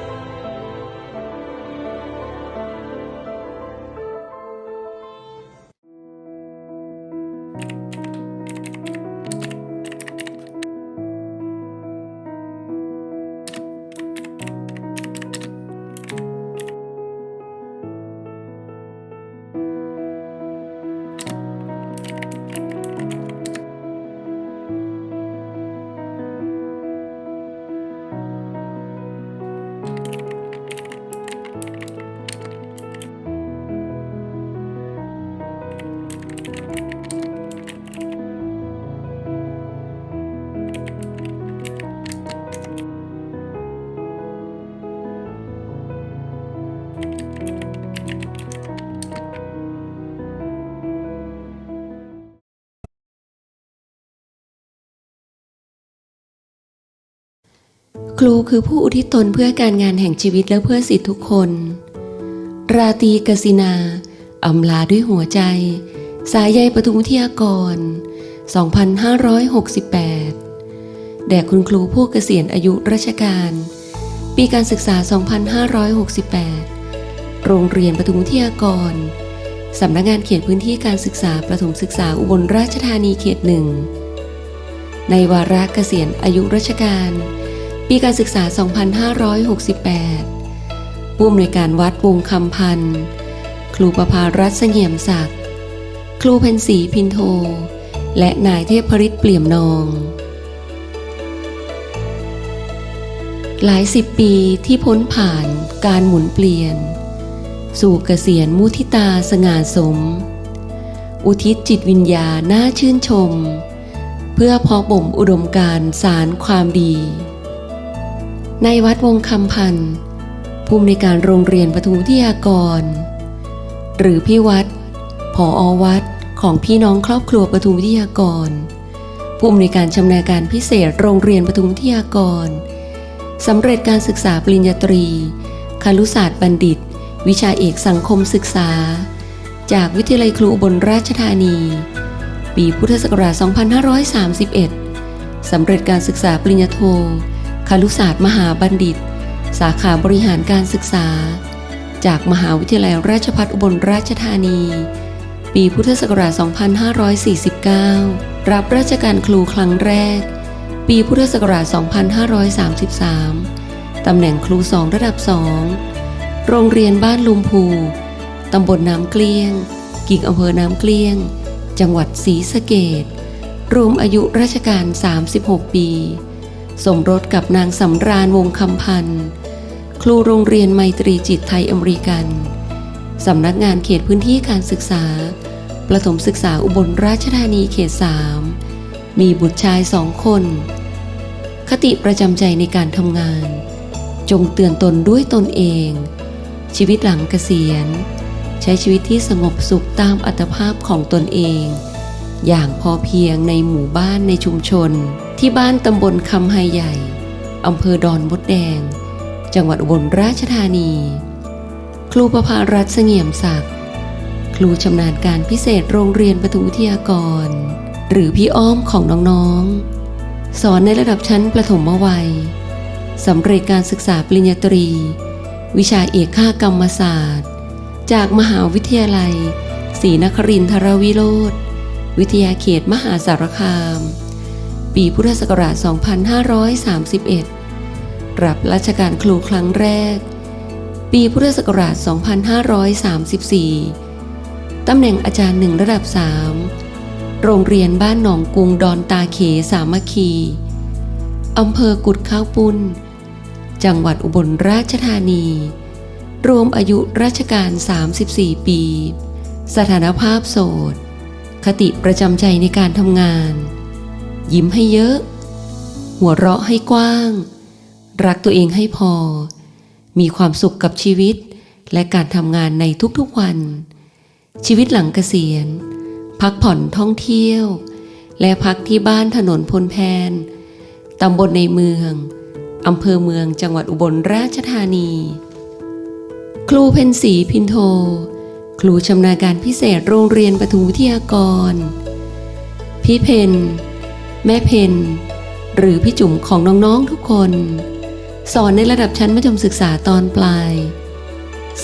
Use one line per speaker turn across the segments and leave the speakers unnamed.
2516
ครูคือผู้อุทิศตนเพื่อการงานแห่งชีวิตและเพื่อสิทธิทุกคน ราตีกสินาอำลาด้วยหัวใจ สายใยปทุมวิทยากร 2568 แด่คุณครูผู้เกษียณอายุราชการ ปีการศึกษา 2568 โรงเรียนปทุมวิทยากร สำนักงานเขตพื้นที่การศึกษาประถมศึกษาอุบลราชธานีเขตหนึ่ง ในวาระเกษียณอายุราชการ ปีการศึกษา 2568 ผู้อำนวยการวัดวงคำพันธ์ ครูประภารัตเสงี่ยมศักดิ์ ครูเพนสีพินโท และนายเทพฤทธิ์เปี่ยมนอง หลายสิบปีที่พ้นผ่านการหมุนเปลี่ยน สู่เกษียณมุทิตาสง่าสม อุทิศจิตวิญญาณน่าชื่นชม เพื่อพาะบ่มอุดมการสารความดี ในวัดวงคำพันธ์ภูมิในการโรงเรียนปทุมวิทยากร หรือพี่วัดผออวัดของพี่น้องครอบครัวปทุมวิทยากร ผู้อำนวยการชำนาญการพิเศษโรงเรียนปทุมวิทยากรสำเร็จการศึกษาปริญญาตรี คารุศาสตร์บัณฑิต วิชาเอกสังคมศึกษา จากวิทยาลัยครูบลราชธานี ปีพุทธศักราช 2531 สำเร็จการศึกษาปริญญาโท คารุศาสตร์มหาบัณฑิต สาขาบริหารการศึกษา จากมหาวิทยาลัยราชภัฏอุบลราชธานี ปีพุทธศักราช 2549 รับราชการครูครั้งแรก ปีพุทธศักราช 2533 ตำแหน่งครูสองระดับสองโรงเรียนบ้านลุมพู ตำบลน้ำเกลี้ยง กิ่งอำเภอน้ำเกลี้ยง จังหวัดศรีสะเกดรวมอายุราชการ 36 ปี สมรสกับนางสำราญวงคำพันธ์ครูโรงเรียนไมตรีจิตไทยอเมริกัน สำนักงานเขตพื้นที่การศึกษา ประถมศึกษาอุบลราชธานีเขต3มีบุตรชายสองคน คติประจำใจในการทำงาน จงเตือนตนด้วยตนเอง ชีวิตหลังเกษียณ ใช้ชีวิตที่สงบสุขตามอัตภาพของตนเอง อย่างพอเพียงในหมู่บ้านในชุมชน ที่บ้านตำบลคำไฮใหญ่ อำเภอดอนมดแดง จังหวัดอุบลราชธานี ครูประภารัตเสงี่ยมศักดิ์ ครูชำนาญการพิเศษโรงเรียนปทุมวิทยากร หรือพี่อ้อมของน้องๆ สอนในระดับชั้นประถมวัย สำเร็จการศึกษาปริญญาตรี วิชาเอกค่ากรรมศาสตร์ จากมหาวิทยาลัยศรีนครินทรวิโรธ วิทยาเขตมหาสารคาม ปีพุทธศักราช 2531 รับราชการครูครั้งแรก ปีพุทธศักราช 2534 ตำแหน่งอาจารย์หนึ่งระดับ 3 โรงเรียนบ้านหนองกุงดอนตาเขสามัคคี อำเภอกุดข้าวปุ้น จังหวัดอุบลราชธานี รวมอายุราชการ 34 ปี สถานภาพโสด คติประจำใจในการทำงาน ยิ้มให้เยอะ หัวเราะให้กว้าง รักตัวเองให้พอ มีความสุขกับชีวิต และการทำงานในทุกๆวัน ชีวิตหลังเกษียณ พักผ่อนท่องเที่ยว และพักที่บ้านถนนพลแพนตำบลในเมืองอำเภอเมืองจังหวัดอุบลราชธานี ครูเพนสีพินโท ครูชำนาญการพิเศษโรงเรียนปฐุมวิทยากร พี่เพน แม่เพนหรือพี่จุ๋มของน้องๆทุกคน สอนในระดับชั้นมัธยมศึกษาตอนปลาย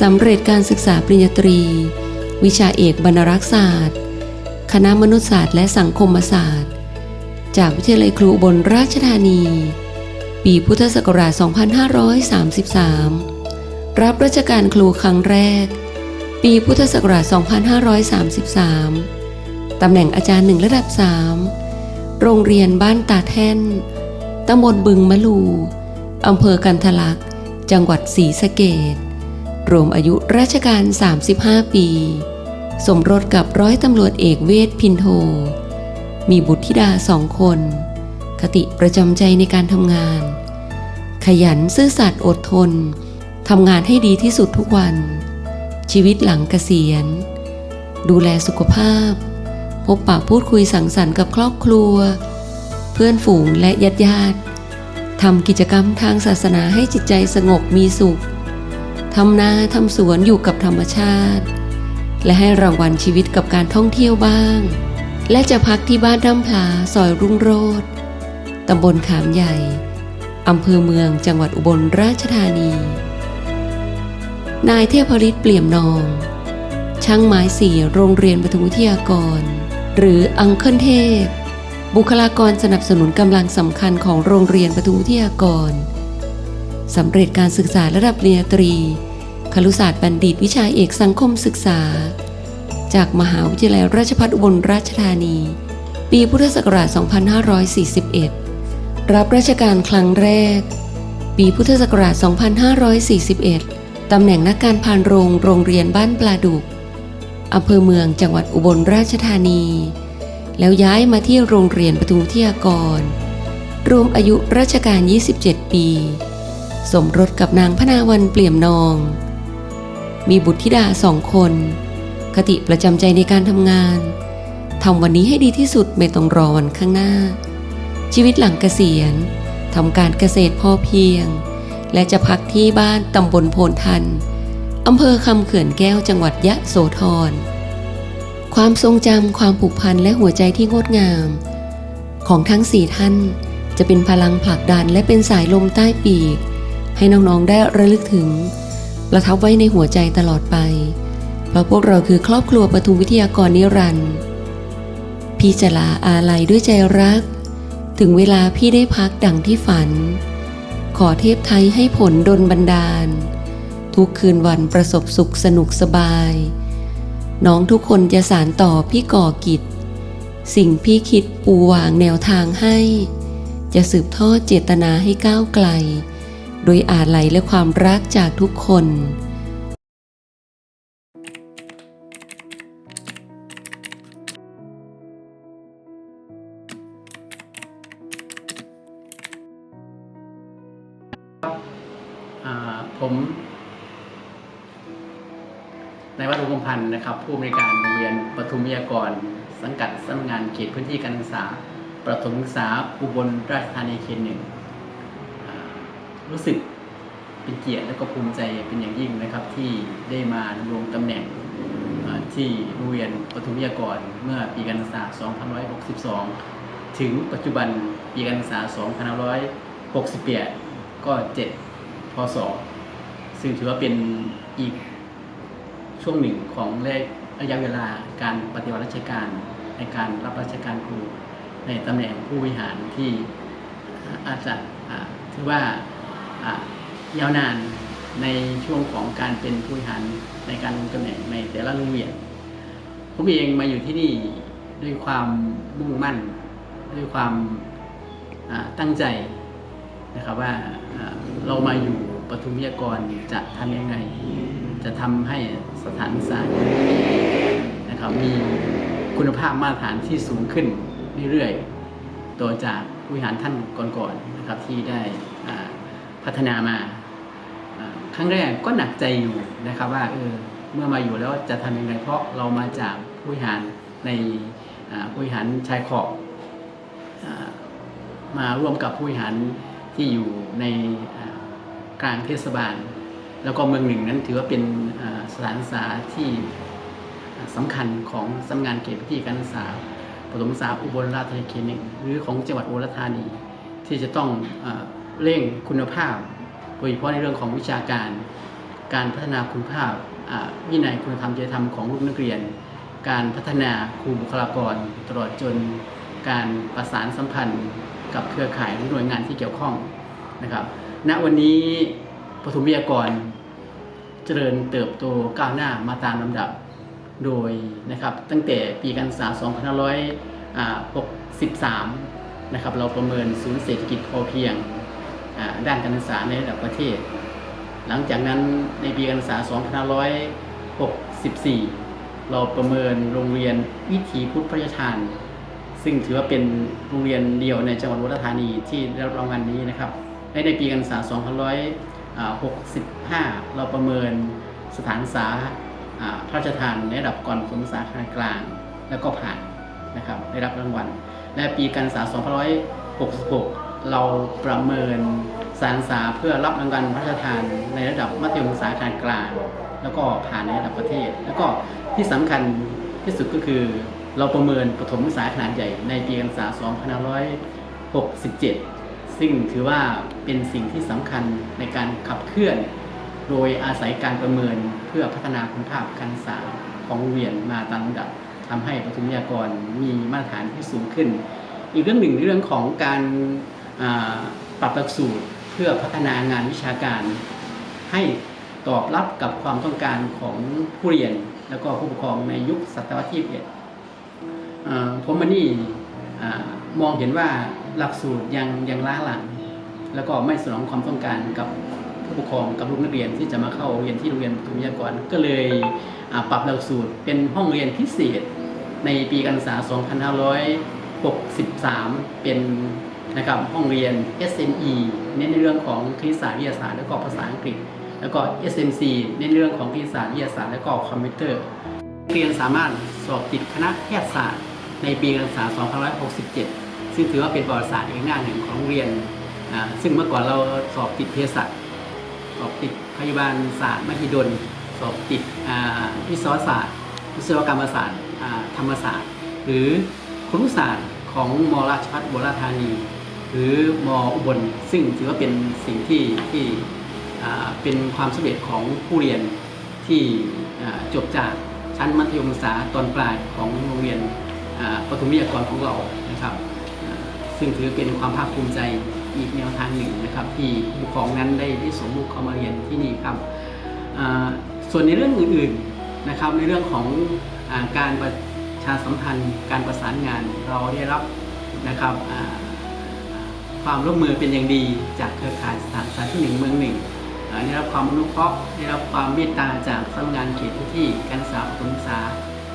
สำเร็จการศึกษาปริญญาตรี วิชาเอกบรรณรักษศาสตร์ คณะมนุษยศาสตร์และสังคมศาสตร์ จากวิทยาลัยครูอุบลราชธานี ปีพุทธศักราช 2533 รับราชการครูครั้งแรก ปีพุทธศักราช 2533 ตำแหน่งอาจารย์หนึ่งระดับ 3 โรงเรียนบ้านตาแท่น ตำบลบึงมะลู อำเภอกันทะลัก จังหวัดศรีสะเกดรวมอายุราชการ 35 ปี สมรสกับร้อยตำรวจเอกเวทพินโท มีบุตรธิดาสองคน คติประจำใจในการทำงาน ขยันซื่อสัตย์อดทน ทำงานให้ดีที่สุดทุกวัน ชีวิตหลังเกษียณ ดูแลสุขภาพ พบปะพูดคุยสังสรรค์กับครอบครัว เพื่อนฝูงและญาติญาติทำกิจกรรมทางศาสนาให้จิตใจสงบมีสุขทำนาทำสวนอยู่กับธรรมชาติ และให้รางวัลชีวิตกับการท่องเที่ยวบ้าง และจะพักที่บ้านร่ำพลาซอยรุ่งโรจน์ตำบลขามใหญ่อำเภอเมืองจังหวัดอุบลราชธานี นายเทพฤทธิ์เปี่ยมนอง ช่างไม้สี่โรงเรียนปฐมวิทยากร หรืออังเคิลเทพ บุคลากรสนับสนุนกำลังสำคัญของโรงเรียนปฐมวิทยากรสำเร็จการศึกษาระดับปริญญาตรีครุศาสตร์บัณฑิตวิชาเอกสังคมศึกษา จากมหาวิทยาลัยราชภัฏอุบลราชธานี ปีพุทธศักราช 2541 รับราชการครั้งแรก ปีพุทธศักราช 2541 ตำแหน่งนักการพานโรงโรงเรียนบ้านปลาดุก อำเภอเมืองจังหวัดอุบลราชธานี แล้วย้ายมาที่โรงเรียนปทุมวิทยากร รวมอายุราชการ 27 ปี สมรสกับนางพนาวันเปลี่ยมนอง มีบุตรธิดาสองคน คติประจำใจในการทำงานทำวันนี้ให้ดีที่สุดไม่ต้องรอวันข้างหน้า ชีวิตหลังเกษียณทำการเกษตรพอเพียง และจะพักที่บ้านตำบลโพนทัน อำเภอคำเขื่อนแก้วจังหวัดยะโสธร ความทรงจำความผูกพันและหัวใจที่งดงาม ของทั้งสี่ท่านจะเป็นพลังผลักดันและเป็นสายลมใต้ปีก ให้น้องๆได้ระลึกถึง ประทับไว้ในหัวใจตลอดไป เพราะพวกเราคือครอบครัวปทุมวิทยากรนิรันดร์พี่จะลาอาลัยด้วยใจรัก ถึงเวลาพี่ได้พักดังที่ฝัน ขอเทพไทยให้ผลดลบันดาล ทุกคืนวันประสบสุขสนุกสบาย น้องทุกคนจะสารต่อพี่ก่อกิจ สิ่งพี่คิดปูวางแนวทางให้ จะสืบทอดเจตนาให้ก้าวไกล โดยอาลัยและความรักจากทุกคน
น์อุกมพันธ์นะครับ ผู้อำนวยการโรงเรียนปทุมวิทยากร สังกัดสำนักงานเขตพื้นที่การศึกษาประถมศึกษาอุบลราชธานีเขตหนึ่งรู้สึกเป็นเกียรติและก็ภูมิใจเป็นอย่างยิ่งนะครับ ที่ได้มาดำรงตำแหน่งที่โรงเรียนปทุมวิทยากรเมื่อปีการศึกษา 2562 ถึงปัจจุบันปีการศึกษา 2568 ก็ 7 พศ ซึ่งถือว่าเป็นอีก ช่วงหนึ่งของระยะเวลาการปฏิบัติราชการในการรับราชการครูในตำแหน่งผู้บริหารที่อาจจะถือว่ายาวนานในช่วงของการเป็นผู้บริหารในการลงตำแหน่งในแต่ละโรงเรียนผมเองมาอยู่ที่นี่ด้วยความมุ่งมั่น ด้วยความตั้งใจนะครับว่าเรามาอยู่ปทุมวิทยากรจะทำยังไง จะทำให้สถานศึกษานะครับมีคุณภาพมาตรฐานที่สูงขึ้นเรื่อยๆตัวจากผู้บริหารท่านก่อนๆนะครับที่ได้พัฒนามาครั้งแรกก็หนักใจอยู่นะครับว่าเออเมื่อมาอยู่แล้วจะทำยังไงเพราะเรามาจากผู้บริหารในผู้บริหารชายขอบมาร่วมกับผู้บริหารที่อยู่ในกลางเทศบาล แล้วก็เมืองหนึ่งนั้นถือว่าเป็นสถานศึกษาที่สำคัญของสำนักงานเขตพื้นที่การศึกษาประถมศึกษาอุบลราชธานีเขตหนึ่งหรือของจังหวัดอุบลราชธานี ที่จะต้องเอ่อเร่งคุณภาพ โดยเฉพาะในเรื่องของวิชาการ การพัฒนาคุณภาพวินัยคุณธรรมจริยธรรมของลูกนักเรียน การพัฒนาครูบุคลากร ตลอดจนการประสานสัมพันธ์กับเครือข่ายหรือหน่วยงานที่เกี่ยวข้องนะครับ ณวันนี้ ปฐมวิทยากร เจริญเติบโตก้าวหน้ามาตามลำดับโดยนะครับตั้งแต่ปีการศึกษา 2563 นะครับเราประเมินศูนย์เศรษฐกิจพอเพียงด้านการศึกษาในระดับประเทศ หลังจากนั้นในปีการศึกษา 2564 เราประเมินโรงเรียนวิถีพุทธพระราชทาน ซึ่งถือว่าเป็นโรงเรียนเดียวในจังหวัดอุบลราธานีที่ได้รับรางวัลนี้นะครับ และในปีการศึกษา 65 เราประเมินสถานศึกษาพระราชทานในระดับก่อนศึกษาขนาดกลาง แล้วก็ผ่านนะครับได้รับรางวัล และปีการศึกษา2566 เราประเมินสานศึกษาเพื่อรับรางวัลพระราชทานในระดับมัธยมศึกษาขนาดกลาง แล้วก็ผ่านในระดับประเทศ แล้วก็ที่สำคัญที่สุดก็คือ เราประเมินปฐมศึกษาขนาดใหญ่ในปีการศึกษา 2567 ซึ่งถือว่าเป็นสิ่งที่สำคัญในการขับเคลื่อน โดยอาศัยการประเมินเพื่อพัฒนาคุณภาพการศึกษาของโรงเรียนมาตามลำดับทำให้ปฐมยากรมีมาตรฐานที่สูงขึ้น อีกเรื่องหนึ่งเรื่องของการปรับหลักสูตรเพื่อพัฒนางานวิชาการ ให้ตอบรับกับความต้องการของผู้เรียนแล้วก็ผู้ปกครองในยุคศตวรรษที่21ผมมันนี่มองเห็นว่า หลักสูตรยังยังล้าหลัง แล้วก็ไม่สนองความต้องการกับผู้ปกครองกับลูกนักเรียนที่จะมาเข้าเรียนที่โรงเรียนปฐมยากรก็เลยปรับหลักสูตรเป็นห้องเรียนพิเศษ ในปีการศึกษา 2563 เป็นนะครับห้องเรียน SME เน้นในเรื่องของคณิตศาสตร์วิทยาศาสตร์และก็ภาษาอังกฤษ แล้วก็ SMC เน้นในเรื่องของคณิตศาสตร์วิทยาศาสตร์และก็คอมพิวเตอร์เรียนสามารถสอบติดคณะแพทยศาสตร์ในปีการศึกษา 2567 ซึ่งถือว่าเป็นประวัติศาสตร์อีกหน้าหนึ่งของโรงเรียนซึ่งเมื่อก่อนเราสอบติดเภสัชสอบติดพยาบาลศาสตร์มหิดล สอบติดวิศวศาสตร์ วิศวกรรมศาสตร์ธรรมศาสตร์ หรือครุศาสตร์ของมราชภัฏอุบราชธานี หรือมอุบลซึ่งถือว่าเป็นสิ่งที่ที่เป็นความสำเร็จของผู้เรียนที่จบจากชั้นมัธยมศึกษาตอนปลายของโรงเรียนปฐมวิทยากรของเรานะครับ ซึ่งถือเป็นความภาคภูมิใจอีกแนวทางหนึ่งนะครับ ที่ผู้ปกครองนั้นได้ได้ส่งลูกเข้ามาเรียนที่นี่ครับส่วนในเรื่องอื่นๆนะครับในเรื่องของอการประชาสัมพันธ์ การประสานงานเราได้รับนะครับความร่วมมือเป็นอย่างดีจากเครือข่ายสถานศึกษาที่หนึ่งเมืองหนึ่งได้รับความอนุเคราะห์ได้รับความเมตตาจากสำนักงานเขตพื้นที่การศึกษาประถมศึกษา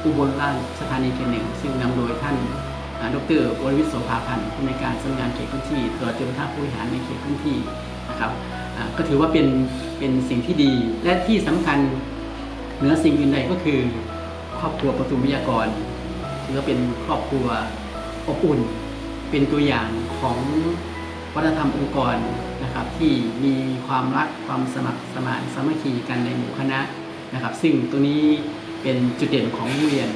อุบลราชธานีเขตหนึ่งซึ่งนำโดยท่าน ดรวรวิทย์โสภาพันธ์ผู้ในการสำนักงานเขตพื้นที่ตลอดจนท่าผู้บริหารในเขตพื้นที่นะครับก็ถือว่าเป็นเป็นสิ่งที่ดี และที่สำคัญเหนือสิ่งอื่นใดก็คือ ครอบครัวประตูวิทยากรถือว่าเป็นครอบครัวอบอุ่น เป็นตัวอย่างของวัฒนธรรมองค์กรนะครับ ที่มีความรักความสมัครสมานสามัคคีกันในหมู่คณะนะครับ ซึ่งตัวนี้เป็นจุดเด่นของโรงเรียน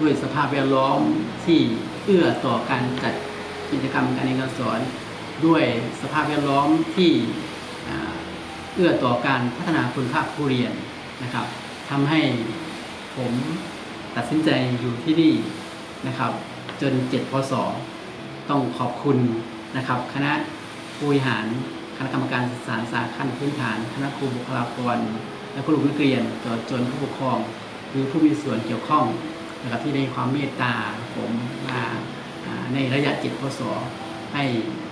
ด้วยสภาพแวดล้อมที่เอื้อต่อการจัดกิจกรรมการเรียนการสอน ด้วยสภาพแวดล้อมที่เอื้อต่อการพัฒนาคุณภาพผู้เรียนนะครับทำให้ผมตัดสินใจอยู่ที่นี่นะครับ จนเจ็ดพศ ต้องขอบคุณนะครับ คณะผู้บริหารคณะกรรมการศึกษาสาขั้นพื้นฐาน คณะครูบุคลากร และครูนักเรียนตลอดจนผู้ปกครอง หรือผู้มีส่วนเกี่ยวข้อง นะครับที่ได้ความเมตตาผมมาในระยะเจ็ดพศให้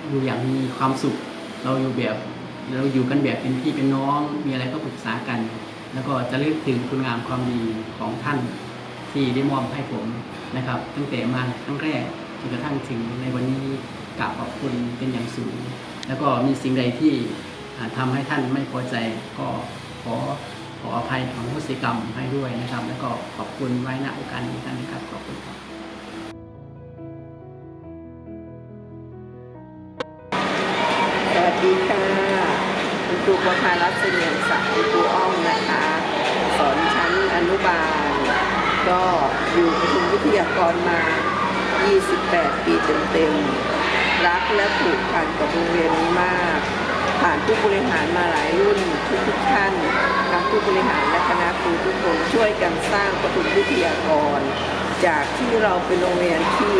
อยู่อย่างมีความสุข เราอยู่แบบเราอยู่กันแบบเป็นพี่เป็นน้อง มีอะไรก็ปรึกษากัน แล้วก็จะเลือกถึงคุณงามความดีของท่านที่ได้มอบให้ผมนะครับ ตั้งแต่มาครั้งแรกจนกระทั่งถึงในวันนี้กราบขอบคุณเป็นอย่างสูง แล้วก็มีสิ่งใดที่อ่าทำให้ท่านไม่พอใจก็ขอ ออภัยของผู้ศิกรรมให้ด้วยนะครับ แล้วก็ขอบคุณไว้ณโอกาสนี้ท่านนะครับขอบคุณครับ
สวัสดีค่ะคุณครูประภารัตน์เสนียมศักดิ์คุณครูอ้อมนะคะ สอนชั้นอนุบาล ก็อยู่ปทุมวิทยากรมา 28 ปีเต็มๆรักและผูกพันกับโรงเรียนนี้มาก ผ่านผู้บริหารมาหลายรุ่นทุกๆท่านทั้งผู้บริหารและคณะครูทุกคนช่วยกันสร้างปทุมวิทยากร จากที่เราเป็นโรงเรียนที่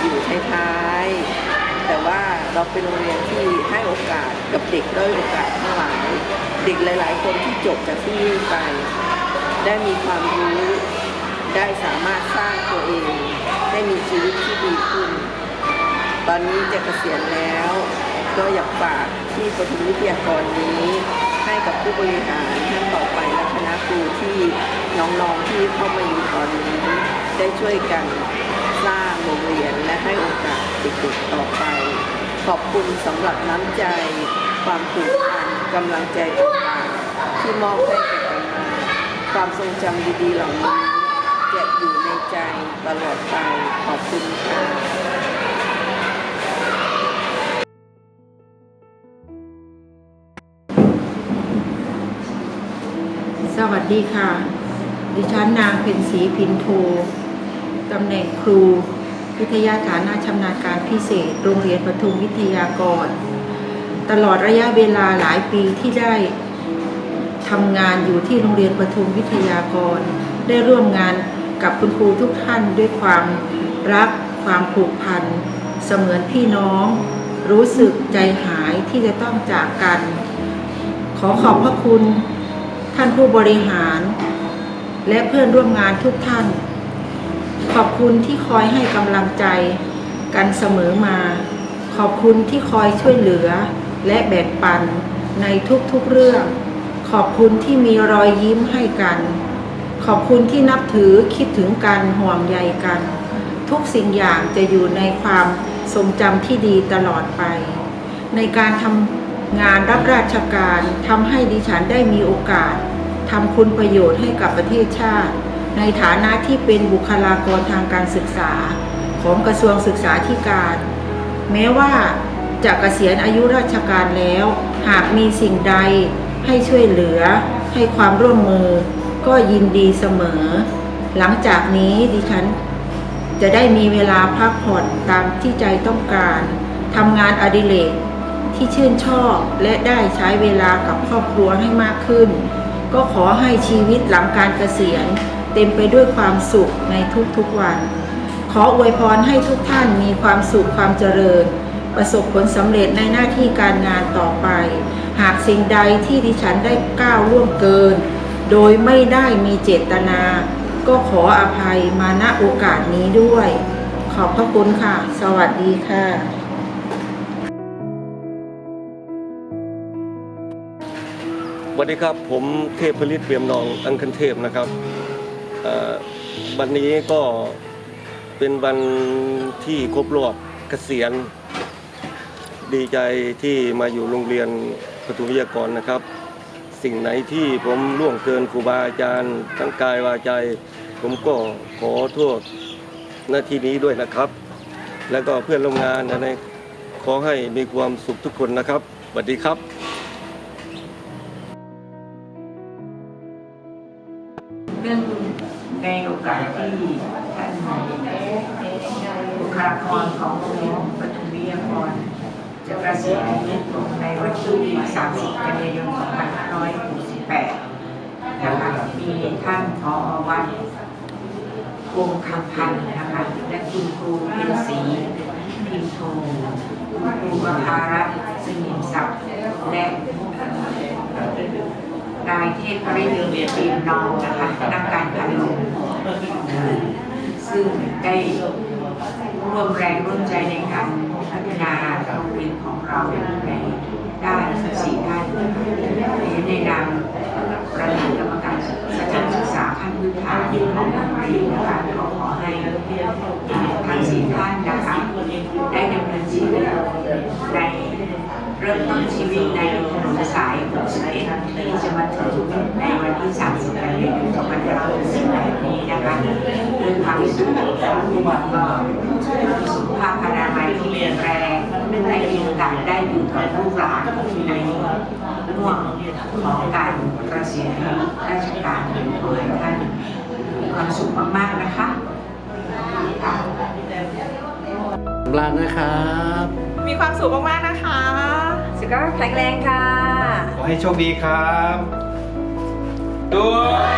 อยู่ท้ายๆแต่ว่าเราเป็นโรงเรียนที่ให้โอกาสกับเด็กด้อยโอกาสทั้งหลายเด็กหลาย ๆ คนที่จบจากที่นี่ไป ได้มีความรู้ได้สามารถสร้างตัวเอง ได้มีชีวิตที่ดีขึ้น ตอนนี้จะเกษียณแล้ว ก็อยากฝากที่ปฐมวิทยากรนี้ ให้กับผู้บริหารท่านต่อไปและคณะครูที่น้องๆที่เข้ามาอยู่ตอนนี้ได้ช่วยกันสร้างโรงเรียนและให้โอกาสเด็กๆต่อไป ขอบคุณสำหรับน้ำใจ ความผูกพันกำลังใจต่างๆที่มอบให้แก่กันมาความทรงจำดีๆเหล่านี้จะอยู่ในใจตลอดไปขอบคุณค่ะ
สวัสดีค่ะ ดิฉันนางเพ็ญศรีพินโทตำแหน่งครู วิทยาฐานะชำนาญการพิเศษ โรงเรียนปทุมวิทยากร ตลอดระยะเวลาหลายปีที่ได้ทำงานอยู่ที่โรงเรียนปทุมวิทยากร ได้ร่วมงานกับคุณครูทุกท่านด้วยความรักความผูกพัน เสมือนพี่น้อง รู้สึกใจหายที่จะต้องจากกัน ขอขอบพระคุณ ท่านผู้บริหาร และเพื่อนร่วมงานทุกท่าน ขอบคุณที่คอยให้กำลังใจกันเสมอมา ขอบคุณที่คอยช่วยเหลือ และแบ่งปันในทุกๆเรื่อง ขอบคุณที่มีรอยยิ้มให้กัน ขอบคุณที่นับถือคิดถึงกันห่วงใยกัน ทุกสิ่งอย่างจะอยู่ในความทรงจำที่ดีตลอดไป ในการทำงานรับราชการทำให้ดิฉันได้มีโอกาส ทำคุณประโยชน์ให้กับประเทศชาติ ในฐานะที่เป็นบุคลากรทางการศึกษาของกระทรวงศึกษาธิการ แม้ว่าจะเกษียณอายุราชการแล้ว หากมีสิ่งใดให้ช่วยเหลือ ให้ความร่วมมือ ก็ยินดีเสมอ หลังจากนี้ดิฉัน จะได้มีเวลาพักผ่อนตามที่ใจต้องการทำงานอดิเรกที่ชื่นชอบและได้ใช้เวลากับครอบครัวให้มากขึ้น ก็ขอให้ชีวิตหลังการเกษียณ เต็มไปด้วยความสุขในทุกๆวัน ขออวยพรให้ทุกท่านมีความสุขความเจริญ ประสบผลสำเร็จในหน้าที่การงานต่อไป หากสิ่งใดที่ดิฉันได้ก้าวล่วงเกิน โดยไม่ได้มีเจตนา ก็ขออภัยมาณโอกาสนี้ด้วย ขอบพระคุณค่ะ สวัสดีค่ะ
วัสดีครับ ผมเทพผลิตเปียมนองอังคันเทพนะครับวันนี้ก็เป็นวันที่ครบรอบเกษียณ ดีใจที่มาอยู่โรงเรียนปฐุมวิทยากรนะครับ สิ่งไหนที่ผมล่วงเกินครูบาอาจารย์ทั้งกายวาใจ ผมก็ขอโทษหน้าที่นี้ด้วยนะครับ แล้วก็เพื่อนร่วมงานนะขอให้มีความสุขทุกคนนะครับสวัสดีครับ
ลากรของโรงเรียนปฐุมวิทยากรจะเกษียณอายุในวันที่30กันยายน2568นะคะมีท่านผอวัดวงคำพันธ์นะคะและคุณครูเพ็ญศรีพิมโทคุณครูประภารัตน์สนิมศักดิ์และนายเทพปริยนต์ปีมนองนะคะนักการพันลงซึ่งได้ ร่วมแรงร่วมใจในการพัฒนาโรงเรียนของเราในด้านสี่ด้านนะคะในนามประธานกรรมการสถานศึกษาขั้น
พื้นฐานของโรงเรียนนะคะขอให้ทั้งสี่ท่านนะคะได้ดำเนินชีวิตใน เริ่มต้นชีวิตในถนนสาย 61 ที่จะมาถึงในวันที่ 30กันยายน2568นี้นะคะด้วยความสุขก็สุขภาพอนามัยที่แข็งแรงได้มีโอกาสได้อยู่กับลูกหลานในห่วงของการเกษียณราชการขอให้ท่านมีความสุขมากๆนะคะค่ะ
ลานะครับ
มีความสุขมาก ๆ นะคะ
ก็แข็งแรงค่ะ
ขอให้โชคดีครับด้วย